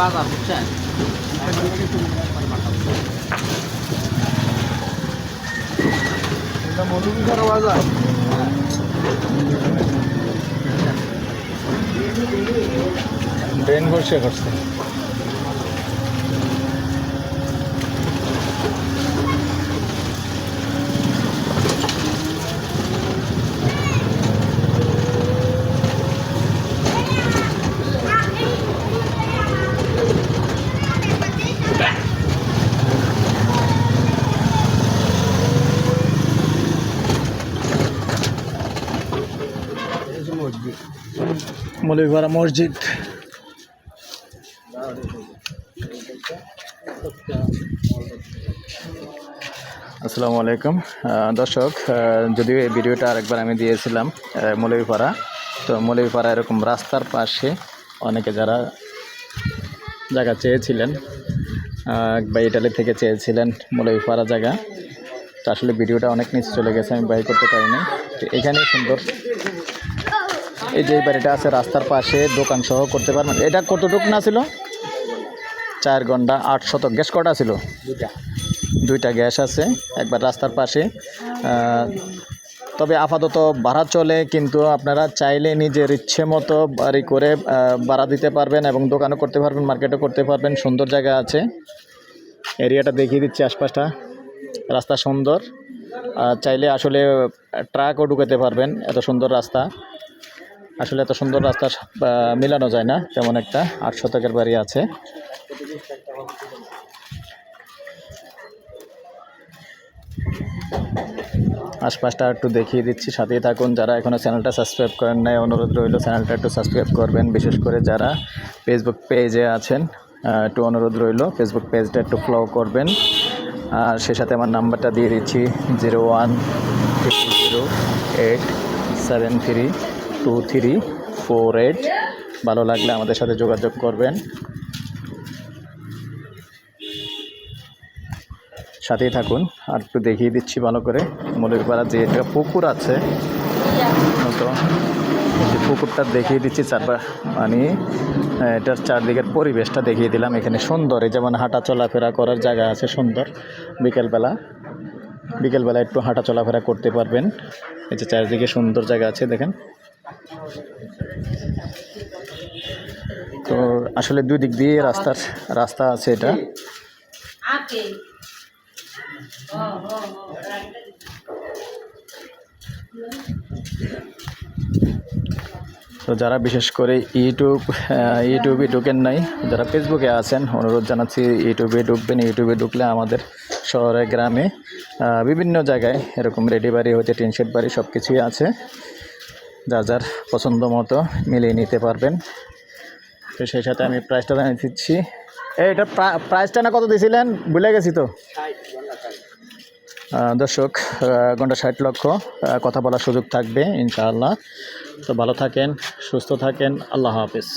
বাজার বুঝছেন? এটা মধুবিহার বাজার। ড্রেন করছে করছে মৌলভীপাড়া মসজিদ। আসসালামু আলাইকুম। দর্শক যদিও এই ভিডিওটা আরেকবার আমি দিয়েছিলাম মৌলভীপাড়া তো মৌলভীপাড়া এরকম রাস্তার পাশে অনেকে যারা জায়গা চেয়েছিলেন বা ইটালি থেকে চেয়েছিলেন মৌলভীপাড়া জায়গা, তো আসলে ভিডিওটা অনেক নিচে চলে গেছে, আমি বাই করতে পারিনি। তো এখানে সুন্দর। এই যে এই বাড়িটা আছে রাস্তার পাশে দোকান সহ করতে পারবেন। এটা কতটুকু না ছিল? চার ঘণ্টা আট শতক গ্যাস কটা ছিল? দুইটা। গ্যাস আছে একবার রাস্তার পাশে। তবে আপাতত ভাড়া চলে কিন্তু আপনারা চাইলে নিজের ইচ্ছে মতো বাড়ি করে ভাড়া দিতে পারবেন এবং দোকানও করতে পারবেন মার্কেটও করতে পারবেন সুন্দর জায়গা আছে। এরিয়াটা দেখিয়ে দিচ্ছি আশপাশটা। রাস্তা সুন্দর। আর চাইলে আসলে ট্রাকও ঢুকাতে পারবেন এত সুন্দর রাস্তা। আসলে এত সুন্দর রাস্তা মেলানো যায় না, তেমন একটা আট শতকের বাড়ি আছে। আশপাশটা একটু দেখিয়ে দিচ্ছি, সাথেই থাকুন। যারা এখনও চ্যানেলটা সাবস্ক্রাইব করেন নাই, অনুরোধ রইল চ্যানেলটা একটু সাবস্ক্রাইব করবেন। বিশেষ করে যারা ফেসবুক পেজে আছেন একটু অনুরোধ রইল ফেসবুক পেজটা একটু ফলো করবেন। আর সে সাথে আমার নাম্বারটা দিয়ে দিচ্ছি, zero one zero eight seven three two three four eight ভালো লাগলে আমাদের সাথে যোগাযোগ করবেন। সাথেই থাকুন। আর একটু দেখিয়ে দিচ্ছি ভালো করে। মলিরপাড়া যে একটা পুকুর আছে, তো পুকুরটা দেখিয়ে দিচ্ছি চারপা মানে এটার চারদিকের পরিবেশটা দেখিয়ে দিলাম। এখানে সুন্দর যেমন হাঁটা চলাফেরা করার জায়গা আছে সুন্দর। বিকেলবেলা বিকেলবেলা একটু হাঁটা চলাফেরা করতে পারবেন। এই যে চারদিকে সুন্দর জায়গা আছে, দেখেন। তো আসলে দুই দিক দিয়ে রাস্তার রাস্তা আছে এটা। তো যারা বিশেষ করে ইউটিউব ইউটিউবে ঢুকেন নাই, যারা ফেসবুকে আছেন, অনুরোধ জানাচ্ছি ইউটিউবে ঢুকবেন। ইউটিউবে ঢুকলে আমাদের শহরে, গ্রামে বিভিন্ন জায়গায় এরকম রেডি বাড়ি হতে টিনশেড বাড়ি সব কিছুই আছে। যার যার পছন্দ মতো মিলিয়ে নিতে পারবেন। তো সেই সাথে আমি প্রাইসটা জানিয়ে দিচ্ছি। এটা প্রাইসটা না কত দিয়েছিলেন ভুলে গেছি তো। দর্শক ঘণ্টা ষাট লক্ষ কথা বলার সুযোগ থাকবে, ইনশাআল্লাহ। তো ভালো থাকেন, সুস্থ থাকেন, আল্লাহ হাফিজ।